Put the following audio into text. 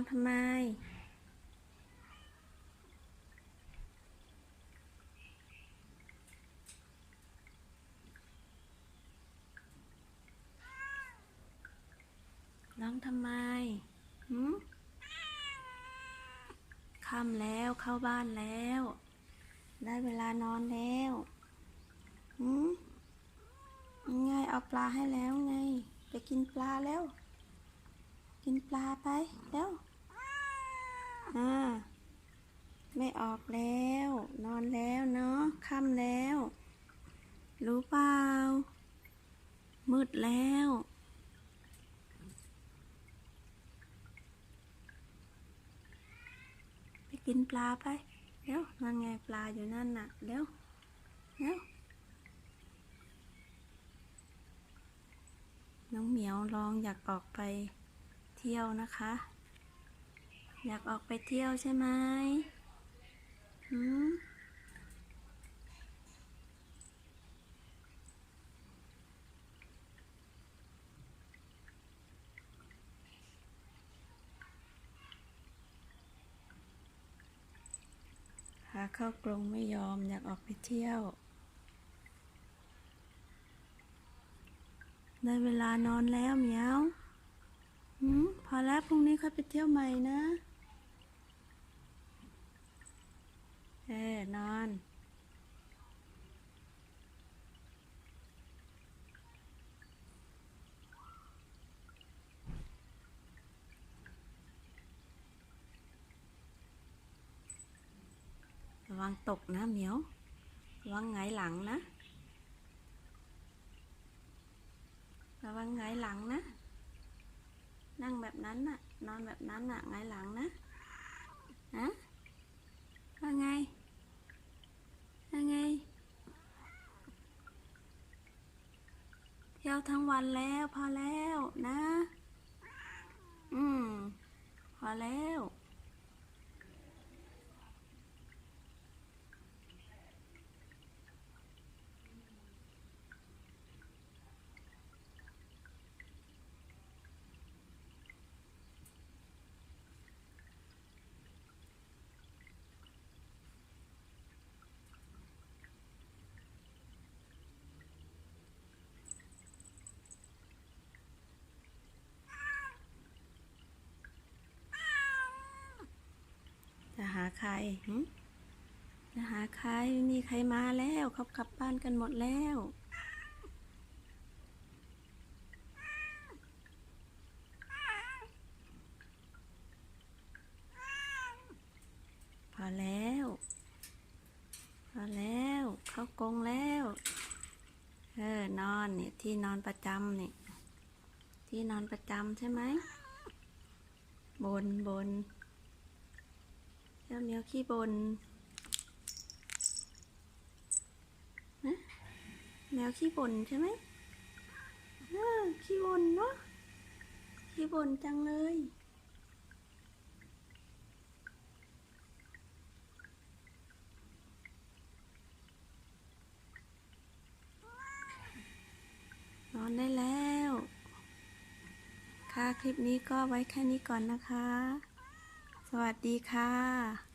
องทำไม ร้องทำไมหืมค่ำแล้วเข้าบ้านแล้ว ได้เวลานอนแล้วหืมยังไงเอาปลาให้แล้วไง ไปกินปลาแล้ว กินปลาไปแล้ว อ่าไม่ออกแล้ว นอนแล้วเนาะค่ำแล้ว รู้เปล่า มืดแล้วไปกินปลาไปเร็วนั่นไงปลาอยู่นั่นน่ะเร็วเร็วน้องเหมียวลองอยากออกไปเที่ยวนะคะ อยากออกไปเที่ยวใช่ไหมหืมหาเข้ากรงไม่ยอมอยากออกไปเที่ยว ได้เวลานอนแล้วเมียวพอแล้วพรุ่งนี้ค่อยไปเที่ยวใหม่นะ เออนอนระวังตกนะเหมียวระวังไงายหลังนะ ระวังไงายหลังนะ นั่งแบบนั้นน่ะ นอนแบบนั้นน่ะไงายหลังนะฮะว่าไง ยังไง เที่ยวทั้งวันแล้วพอแล้วนะ อืม พอแล้ว จะหาใครหึ จะหาใครมีใครมาแล้วเขากลับบ้านกันหมดแล้วพอแล้วพอแล้วเข้ากงแล้วเออนอนเนี่ยที่นอนประจำเนี่ยที่นอนประจำใช่ไหมบนบน เจ้าเหมียวขี้บนนะแมวขี้บนใช่ไหมขี้บนเนาะ ขี้บนจังเลย นอนได้แล้ว ค่ะ คลิปนี้ก็ไว้แค่นี้ก่อนนะคะ สวัสดีค่ะ